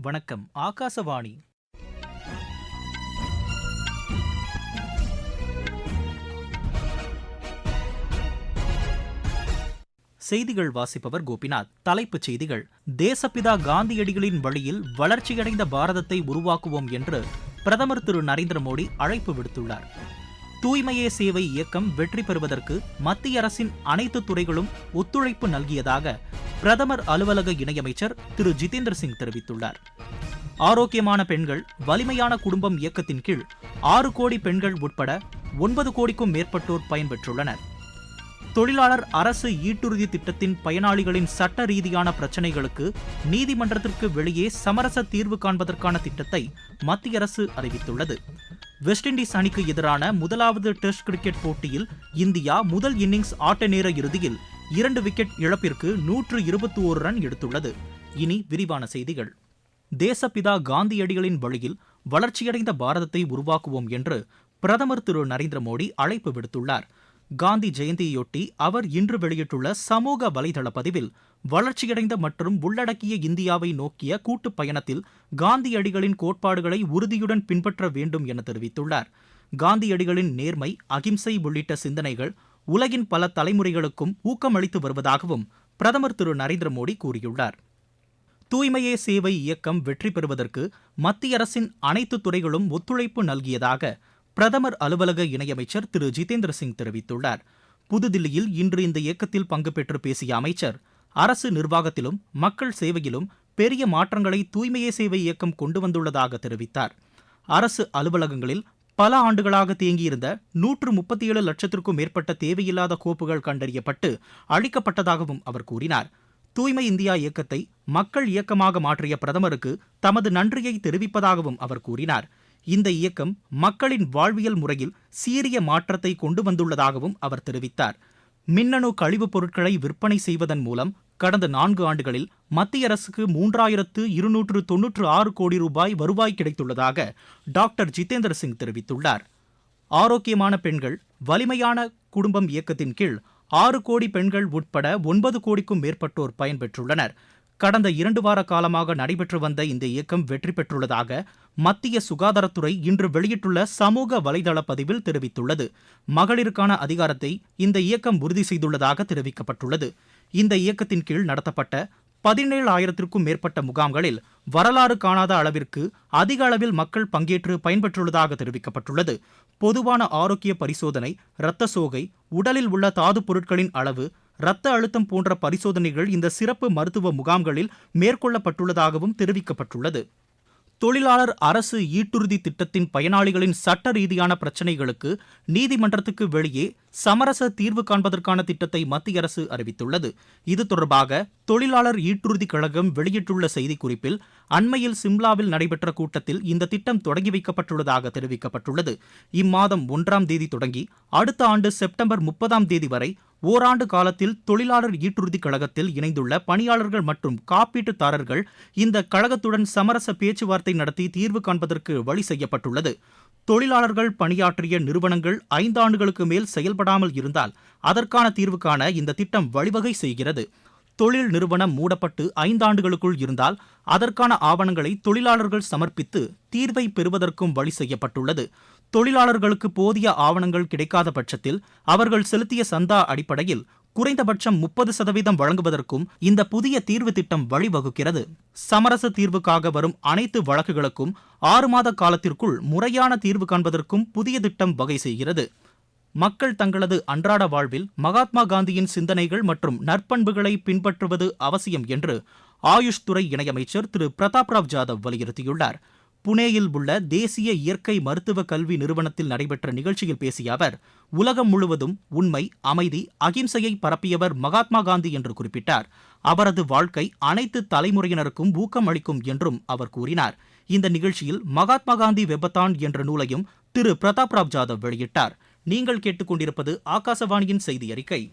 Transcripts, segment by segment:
வணக்கம் ஆகாசவாணி. செய்திகள் வாசிப்பவர் கோபிநாத். தலைப்புச் செய்திகள் தேசப்பிதா காந்தியடிகளின் வழியில் வளர்ச்சியடைந்த பாரதத்தை உருவாக்குவோம் என்று பிரதமர் திரு நரேந்திர மோடி அழைப்பு விடுத்துள்ளார். தூய்மையே சேவை இயக்கம் வெற்றி பெறுவதற்கு மத்திய அரசின் அனைத்து துறைகளும் ஒத்துழைப்பு நல்கியதாக பிரதமர் அலுவலக இணையமைச்சர் திரு ஜிதேந்திர சிங் தெரிவித்துள்ளார். ஆரோக்கியமான பெண்கள் வலிமையான குடும்பம் இயக்கத்தின் கீழ் ஆறு கோடி பெண்கள் உட்பட ஒன்பது கோடிக்கும் மேற்பட்டோர் பயன்பெற்றுள்ளனர். தொழிலாளர் அரசு ஈட்டுறுதி திட்டத்தின் பயனாளிகளின் சட்ட ரீதியான பிரச்சினைகளுக்கு நீதிமன்றத்திற்கு வெளியே சமரச தீர்வு காண்பதற்கான திட்டத்தை மத்திய அரசு அறிவித்துள்ளது. வெஸ்ட் இண்டீஸ் அணிக்கு எதிரான முதலாவது டெஸ்ட் கிரிக்கெட் போட்டியில் இந்தியா முதல் இன்னிங்ஸ் ஆட்ட நேர இறுதியில் இரண்டு விக்கெட் இழப்பிற்கு நூற்று இருபத்தி ஓரு ரன் எடுத்துள்ளது. இனி விரிவான செய்திகள். தேசப்பிதா காந்தியடிகளின் வழியில் வளர்ச்சியடைந்த பாரதத்தை உருவாக்குவோம் என்று பிரதமர் திரு நரேந்திர மோடி அழைப்பு விடுத்துள்ளார். காந்தி ஜெயந்தியொட்டி அவர் இன்று வெளியிட்டுள்ள சமூக வலைதள பதிவில் வளர்ச்சியடைந்த மற்றும் உள்ளடக்கிய இந்தியாவை நோக்கிய கூட்டுப் பயணத்தில் காந்தியடிகளின் கோட்பாடுகளை உறுதியுடன் பின்பற்ற வேண்டும் என தெரிவித்துள்ளார். காந்தியடிகளின் நேர்மை அகிம்சை உள்ளிட்ட சிந்தனைகள் உலகின் பல தலைமுறைகளுக்கும் ஊக்கமளித்து வருவதாகவும் பிரதமர் திரு நரேந்திர மோடி கூறியுள்ளார். தூய்மையே சேவை இயக்கம் வெற்றி பெறுவதற்கு மத்திய அரசின் அனைத்து துறைகளும் ஒத்துழைப்பு நல்கியதாக பிரதமர் அலுவலக இணையமைச்சர் திரு. ஜிதேந்திர சிங் தெரிவித்துள்ளார். புதுதில்லியில் இன்று இந்த இயக்கத்தில் பங்கு பெற்று பேசிய அமைச்சர் அரசு நிர்வாகத்திலும் மக்கள் சேவையிலும் பெரிய மாற்றங்களை தூய்மையே சேவை இயக்கம் கொண்டு வந்துள்ளதாக தெரிவித்தார். அரசு அலுவலகங்களில் பல ஆண்டுகளாக தேங்கியிருந்த நூற்று முப்பத்தி ஏழு லட்சத்திற்கும் மேற்பட்ட தேவையில்லாத கோப்புகள் கண்டறியப்பட்டு அழிக்கப்பட்டதாகவும் அவர் கூறினார். தூய்மை இந்தியா இயக்கத்தை மக்கள் இயக்கமாக மாற்றிய பிரதமருக்கு தமது நன்றியை தெரிவிப்பதாகவும் அவர் கூறினார். இந்த இயக்கம் மக்களின் வாழ்வியல் முறையில் சீரிய மாற்றத்தை கொண்டு வந்துள்ளதாகவும் அவர் தெரிவித்தார். மின்னணு கழிவுப் பொருட்களை விற்பனை செய்வதன் மூலம் கடந்த நான்கு ஆண்டுகளில் மத்திய அரசுக்கு மூன்றாயிரத்து இருநூற்று தொன்னூற்று ஆறு கோடி ரூபாய் வருவாய் கிடைத்துள்ளதாக டாக்டர் ஜிதேந்திர சிங் தெரிவித்துள்ளார். ஆரோக்கியமான பெண்கள் வலிமையான குடும்பம் இயக்கத்தின் கீழ் ஆறு கோடி பெண்கள் உட்பட ஒன்பது கோடிக்கும் மேற்பட்டோர் பயன்பெற்றுள்ளனர். கடந்த இரண்டு வார காலமாக நடைபெற்று வந்த இந்த இயக்கம் வெற்றி பெற்றுள்ளதாக மத்திய சுகாதாரத்துறை இன்று வெளியிட்டுள்ள சமூக வலைதள பதிவில் தெரிவித்துள்ளது. மகளிருக்கான அதிகாரத்தை இந்த இயக்கம் உறுதி செய்துள்ளதாக தெரிவிக்கப்பட்டுள்ளது. இந்த இயக்கத்தின் கீழ் நடத்தப்பட்ட பதினேழு ஆயிரத்திற்கும் மேற்பட்ட முகாம்களில் வரலாறு காணாத அளவிற்கு அதிக அளவில் மக்கள் பங்கேற்று பயன்பெற்றுள்ளதாக தெரிவிக்கப்பட்டுள்ளது. பொதுவான ஆரோக்கிய பரிசோதனை இரத்த சோகை உடலில் உள்ள தாது பொருட்களின் அளவு இரத்த அழுத்தம் போன்ற பரிசோதனைகள் இந்த சிறப்பு மருத்துவ முகாம்களில் மேற்கொள்ளப்பட்டுள்ளதாகவும் தெரிவிக்கப்பட்டுள்ளது. தொழிலாளர் அரசு ஈட்டுறுதி திட்டத்தின் பயனாளிகளின் சட்ட ரீதியான பிரச்சினைகளுக்கு நீதிமன்றத்துக்கு வெளியே சமரச தீர்வு காண்பதற்கான திட்டத்தை மத்திய அரசு அறிவித்துள்ளது. இது தொடர்பாக தொழிலாளர் ஈட்டுறுதி கழகம் வெளியிட்டுள்ள செய்திக்குறிப்பில் அண்மையில் சிம்லாவில் நடைபெற்ற கூட்டத்தில் இந்த திட்டம் தொடங்கி வைக்கப்பட்டுள்ளதாக தெரிவிக்கப்பட்டுள்ளது. இம்மாதம் ஒன்றாம் தேதி தொடங்கி அடுத்த ஆண்டு செப்டம்பர் முப்பதாம் தேதி வரை ஓராண்டு காலத்தில் தொழிலாளர் ஈட்டுறுதி கழகத்தில் இணைந்துள்ள பணியாளர்கள் மற்றும் காப்பீட்டுதாரர்கள் இந்த கழகத்துடன் சமரச பேச்சுவார்த்தை நடத்தி தீர்வு காண்பதற்கு வழி செய்யப்பட்டுள்ளது. தொழிலாளர்கள் பணியாற்றிய நிறுவனங்கள் ஐந்தாண்டுகளுக்கு மேல் செயல்படாமல் இருந்தால் அதற்கான தீர்வு காண இந்த திட்டம் வழிவகை செய்கிறது. தொழில் நிறுவனம் மூடப்பட்டு ஐந்தாண்டுகளுக்குள் இருந்தால் அதற்கான ஆவணங்களை தொழிலாளர்கள் சமர்ப்பித்து தீர்வை பெறுவதற்கும் வழி செய்யப்பட்டுள்ளது. தொழிலாளர்களுக்கு போதிய ஆவணங்கள் கிடைக்காத பட்சத்தில் அவர்கள் செலுத்திய சந்தா அடிப்படையில் குறைந்தபட்சம் முப்பது சதவீதம் வழங்குவதற்கும் இந்த புதிய தீர்வு திட்டம் வழிவகுக்கிறது. சமரச தீர்வுக்காக வரும் அனைத்து வழக்குகளுக்கும் ஆறு மாத காலத்திற்குள் முறையான தீர்வு காண்பதற்கும் புதிய திட்டம் வகை செய்கிறது. மக்கள் தங்களது அன்றாட வாழ்வில் மகாத்மா காந்தியின் சிந்தனைகள் மற்றும் நற்பண்புகளை பின்பற்றுவது அவசியம் என்று ஆயுஷ் துறை இணையமைச்சர் திரு பிரதாப் ராவ் ஜாதவ் வலியுறுத்தியுள்ளார். புனேயில் உள்ள தேசிய இயற்கை மருத்துவ கல்வி நிறுவனத்தில் நடைபெற்ற நிகழ்ச்சியில் பேசிய அவர் உலகம் முழுவதும் உண்மை அமைதி அகிம்சையை பரப்பியவர் மகாத்மா காந்தி என்று குறிப்பிட்டார். அவரது வாழ்க்கை அனைத்து தலைமுறையினருக்கும் ஊக்கம் அளிக்கும் என்றும் அவர் கூறினார். இந்த நிகழ்ச்சியில் மகாத்மா காந்தி வெபத்தான் என்ற நூலையும் திரு. பிரதாப் ராவ் ஜாதவ் வெளியிட்டார். நீங்கள் கேட்டுக்கொண்டிருப்பது ஆகாசவாணியின் செய்தி அறிக்கை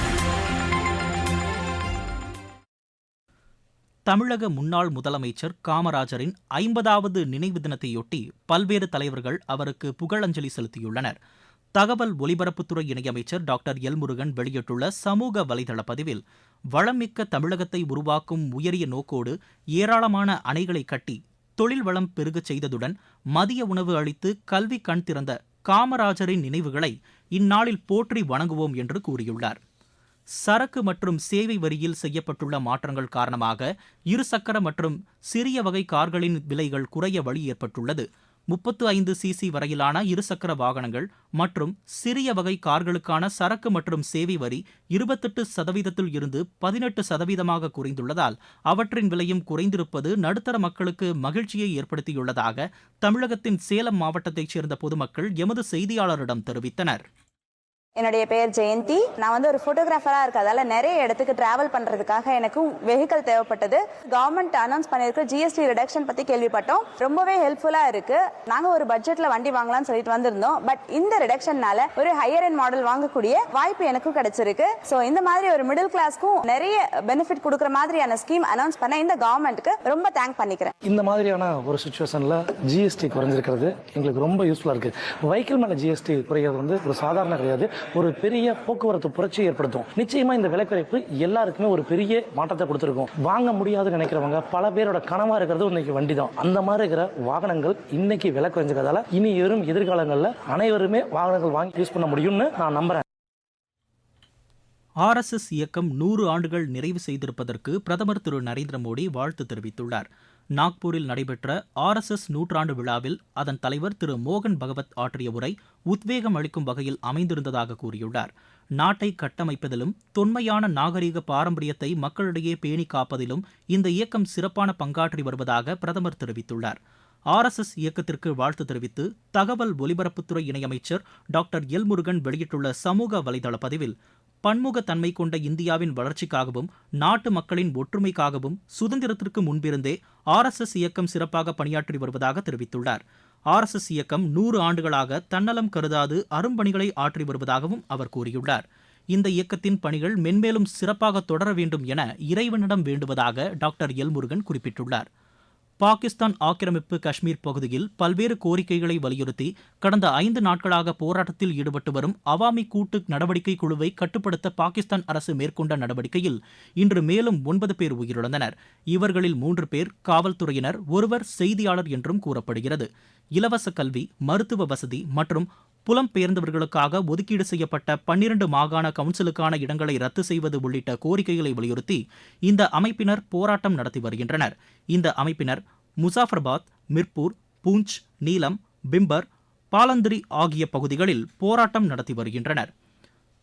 தமிழக முன்னாள் முதலமைச்சர் காமராஜரின் ஐம்பதாவது நினைவு தினத்தையொட்டி பல்வேறு தலைவர்கள் அவருக்கு புகழஞ்சலி செலுத்தியுள்ளனர். தகவல் ஒலிபரப்புத்துறை இணையமைச்சர் டாக்டர் எல் முருகன் வெளியிட்டுள்ள சமூக வலைதள பதிவில் வளமிக்க தமிழகத்தை உருவாக்கும் உயரிய நோக்கோடு ஏராளமான அணைகளை கட்டி தொழில் வளம் பெருகச் செய்ததுடன் மதிய உணவு அளித்து கல்வி கண் திறந்த காமராஜரின் நினைவுகளை இந்நாளில் போற்றி வணங்குவோம் என்று கூறியுள்ளார். சரக்கு மற்றும் சேவை வரியில் செய்யப்பட்டுள்ள மாற்றங்கள் காரணமாக இருசக்கர மற்றும் சிறிய வகை கார்களின் விலைகள் குறைய வழி ஏற்பட்டுள்ளது. முப்பத்து ஐந்து சிசி வரையிலான இருசக்கர வாகனங்கள் மற்றும் சிறிய வகை கார்களுக்கான சரக்கு மற்றும் சேவை வரி இருபத்தெட்டு சதவீதத்தில் இருந்து பதினெட்டு சதவீதமாக குறைந்துள்ளதால் அவற்றின் விலையும் குறைந்திருப்பது நடுத்தர மக்களுக்கு மகிழ்ச்சியை ஏற்படுத்தியுள்ளதாக தமிழகத்தின் சேலம் மாவட்டத்தைச் சேர்ந்த பொதுமக்கள் எமது செய்தியாளரிடம் தெரிவித்தனர். என்னுடைய பெயர் ஜெயந்தி. நான் வந்து ஒரு ஃபோட்டோகிராஃபராக இருக்கிறதால நிறைய இடத்துக்கு டிராவல் பண்ணுறதுக்காக எனக்கும் வெஹிக்கல் தேவைப்பட்டது. கவர்மெண்ட் அனௌன்ஸ் பண்ணியிருக்க ஜிஎஸ்டி ரிடக்ஷன் பற்றி கேள்விப்பட்டோம். ரொம்பவே ஹெல்ப்ஃபுல்லாக இருக்குது நாங்கள் ஒரு பட்ஜெட்டில் வண்டி வாங்கலாம்னு சொல்லிட்டு வந்திருந்தோம். பட் இந்த ரிடக்ஷன்னால ஒரு ஹையர் அண்ட் மாடல் வாங்கக்கூடிய வாய்ப்பு எனக்கும் கிடைச்சிருக்கு. ஸோ இந்த மாதிரி ஒரு மிடில் கிளாஸ்க்கும் நிறைய பெனிஃபிட் கொடுக்குற மாதிரியான ஸ்கீம் அனௌன்ஸ் பண்ண இந்த கவர்மெண்ட்டுக்கு ரொம்ப தேங்க் பண்ணிக்கிறேன். இந்த மாதிரியான ஒரு சுச்சுவேஷனில் ஜிஎஸ்டி குறைஞ்சிருக்கிறது. எங்களுக்கு ரொம்ப யூஸ்ஃபுல்லாக இருக்குது வெஹிக்கிள் மேலே ஜிஎஸ்டி குறையிறது வந்து ஒரு சாதாரண கிடையாது. ஒரு பெரிய போக்குவரத்து புரட்சியை ஏற்படுத்தும். நிச்சயமா இந்த விலை குறைப்பு எல்லாருக்குமே ஒரு பெரிய மாற்றத்தை கொடுத்துருக்கும். வாங்க முடியாதுன்னு நினைக்கிறவங்க பல பேரோட கனவா இருக்கிறது இன்னைக்கு வண்டி தான் அந்த மாதிரி இருக்கிற வாகனங்கள் இன்னைக்கு விலை குறைஞ்சிருக்கிறதால இனி வரும் எதிர்காலங்களில் அனைவருமே வாகனங்கள் வாங்கி யூஸ் பண்ண முடியும்னு நான் நம்புறேன். ஆர்எஸ்எஸ் இயக்கம் நூறு ஆண்டுகள் நிறைவு செய்திருப்பதற்கு பிரதமர் திரு நரேந்திர மோடி வாழ்த்து தெரிவித்துள்ளார். நாக்பூரில் நடைபெற்ற ஆர்எஸ்எஸ் நூற்றாண்டு விழாவில் அதன் தலைவர் திரு மோகன் பகவத் ஆற்றிய உரை உத்வேகம் அளிக்கும் வகையில் அமைந்திருந்ததாக கூறியுள்ளார். நாட்டை கட்டமைப்பதிலும் தொன்மையான நாகரீக பாரம்பரியத்தை மக்களிடையே பேணி காப்பதிலும் இந்த இயக்கம் சிறப்பான பங்காற்றி வருவதாக பிரதமர் தெரிவித்துள்ளார். ஆர்எஸ்எஸ் இயக்கத்திற்கு வாழ்த்து தெரிவித்து தகவல் ஒலிபரப்புத்துறை இணையமைச்சர் டாக்டர் எல் முருகன் வெளியிட்டுள்ள சமூக வலைதள பதிவில் பன்முகத்தன்மை கொண்ட இந்தியாவின் வளர்ச்சிக்காகவும் நாட்டு மக்களின் ஒற்றுமைக்காகவும் சுதந்திரத்திற்கு முன்பிருந்தே ஆர்எஸ்எஸ் இயக்கம் சிறப்பாக பணியாற்றி வருவதாக தெரிவித்துள்ளார். ஆர்எஸ்எஸ் இயக்கம் நூறு ஆண்டுகளாக தன்னலம் கருதாது அரும்பணிகளை ஆற்றி வருவதாகவும் அவர் கூறியுள்ளார். இந்த இயக்கத்தின் பணிகள் மென்மேலும் சிறப்பாக தொடர வேண்டும் என இறைவனிடம் வேண்டுவதாக டாக்டர் எல் முருகன் குறிப்பிட்டுள்ளார். பாகிஸ்தான் ஆக்கிரமிப்பு காஷ்மீர் பகுதியில் பல்வேறு கோரிக்கைகளை வலியுறுத்தி கடந்த ஐந்து நாட்களாக போராட்டத்தில் ஈடுபட்டு வரும் அவாமி கூட்டு நடவடிக்கை குழுவை கட்டுப்படுத்த பாகிஸ்தான் அரசு மேற்கொண்ட நடவடிக்கையில் இன்று மேலும் ஒன்பது பேர் உயிரிழந்தனர். இவர்களில் மூன்று பேர் காவல்துறையினர் ஒருவர் செய்தியாளர் என்றும் கூறப்படுகிறது. இலவச கல்வி மருத்துவ வசதி மற்றும் புலம்பெயர்ந்தவர்களுக்காக ஒதுக்கீடு செய்யப்பட்ட பன்னிரண்டு மாகாண கவுன்சிலுக்கான இடங்களை ரத்து செய்வது உள்ளிட்ட கோரிக்கைகளை வலியுறுத்தி இந்த அமைப்பினர் போராட்டம் நடத்தி வருகின்றனர். இந்த அமைப்பினர் முசாஃபர்பாத் மிர்பூர் பூஞ்ச் நீலம் பிம்பர் பாலந்திரி ஆகிய பகுதிகளில் போராட்டம் நடத்தி வருகின்றனர்.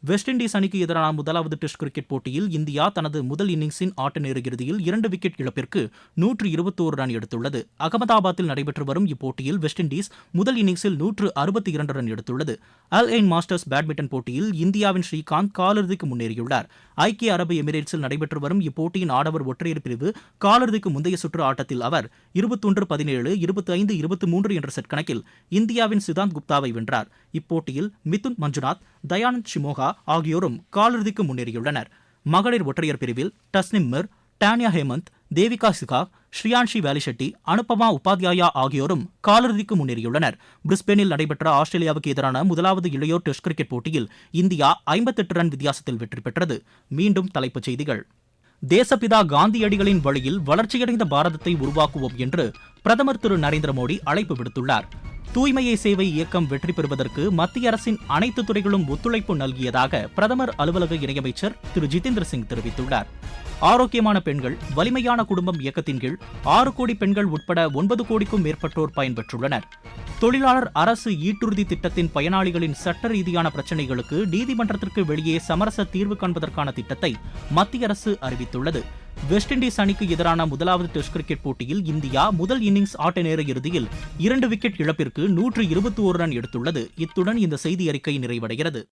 வெஸ்ட் இண்டீஸ் அணிக்கு எதிரான முதலாவது டெஸ்ட் கிரிக்கெட் போட்டியில் இந்தியா தனது முதல் இன்னிங்ஸின் ஆட்ட நேர இறுதியில் இரண்டு விக்கெட் இழப்பிற்கு நூற்று இருபத்தோரு ரன் எடுத்துள்ளது. அகமதாபாத்தில் நடைபெற்று வரும் இப்போட்டியில் வெஸ்ட் இண்டீஸ் முதல் இன்னிங்ஸில் நூற்று அறுபத்தி இரண்டு ரன் எடுத்துள்ளது. அல் எயின் மாஸ்டர்ஸ் பேட்மிண்டன் போட்டியில் இந்தியாவின் ஸ்ரீகாந்த் காலிறுதிக்கு முன்னேறியுள்ளார். ஐக்கிய அரபு எமிரேட்ஸில் நடைபெற்று வரும் இப்போட்டியின் ஆடவர் ஒற்றையர் பிரிவு காலிறுதிக்கு முந்தைய சுற்று ஆட்டத்தில் அவர் இருபத்தொன்று பதினேழு இருபத்தி ஐந்து இருபத்தி மூன்று என்ற செட் கணக்கில் இந்தியாவின் சிதாந்த் குப்தாவை வென்றார். இப்போட்டியில் மிதுன் மஞ்சுநாத் தயானந்த் ஷிமோகா ஆகியோரும் காலிறுதிக்கு முன்னேறியுள்ளனர். மகளிர் ஒற்றையர் பிரிவில் டஸ்னிம் மிர் டானியா ஹேமந்த் தேவிகா சிகா ஸ்ரீயான்ஷி வேலிஷெட்டி அனுபமா உபாத்யாயா ஆகியோரும் காலிறுதிக்கு முன்னேறியுள்ளனர். பிரிஸ்பேனில் நடைபெற்ற ஆஸ்திரேலியாவுக்கு எதிரான முதலாவது இளையோர் டெஸ்ட் கிரிக்கெட் போட்டியில் இந்தியா ஐம்பத்தெட்டு ரன் வித்தியாசத்தில் வெற்றி பெற்றது. மீண்டும் தலைப்புச் செய்திகள். தேசப்பிதா காந்தியடிகளின் வழியில் வளர்ச்சியடைந்த பாரதத்தை உருவாக்குவோம் என்று பிரதமர் திரு நரேந்திர மோடி அழைப்பு விடுத்துள்ளார். தூய்மையை சேவை இயக்கம் வெற்றி பெறுவதற்கு மத்திய அரசின் அனைத்து துறைகளும் ஒத்துழைப்பு நல்கியதாக பிரதமர் அலுவலக இணையமைச்சர் திரு. ஜிதேந்திர சிங் தெரிவித்துள்ளார். ஆரோக்கியமான பெண்கள் வலிமையான குடும்பம் இயக்கத்தின் கீழ் ஆறு கோடி பெண்கள் உட்பட ஒன்பது கோடிக்கும் மேற்பட்டோர் பயன்பெற்றுள்ளனர். தொழிலாளர் அரசு ஈட்டுறுதி திட்டத்தின் பயனாளிகளின் சட்ட ரீதியான பிரச்சினைகளுக்கு நீதிமன்றத்திற்கு வெளியே சமரச தீர்வு காண்பதற்கான திட்டத்தை மத்திய அரசு அறிவித்துள்ளது. வெஸ்ட் இண்டீஸ் அணிக்கு எதிரான முதலாவது டெஸ்ட் கிரிக்கெட் போட்டியில் இந்தியா முதல் இன்னிங்ஸ் ஆட்ட நேர இறுதியில் இரண்டு விக்கெட் இழப்பிற்கு நூற்று இருபத்தி ஒரு ரன் எடுத்துள்ளது. இத்துடன் இந்த செய்தி அறிக்கை நிறைவடைகிறது.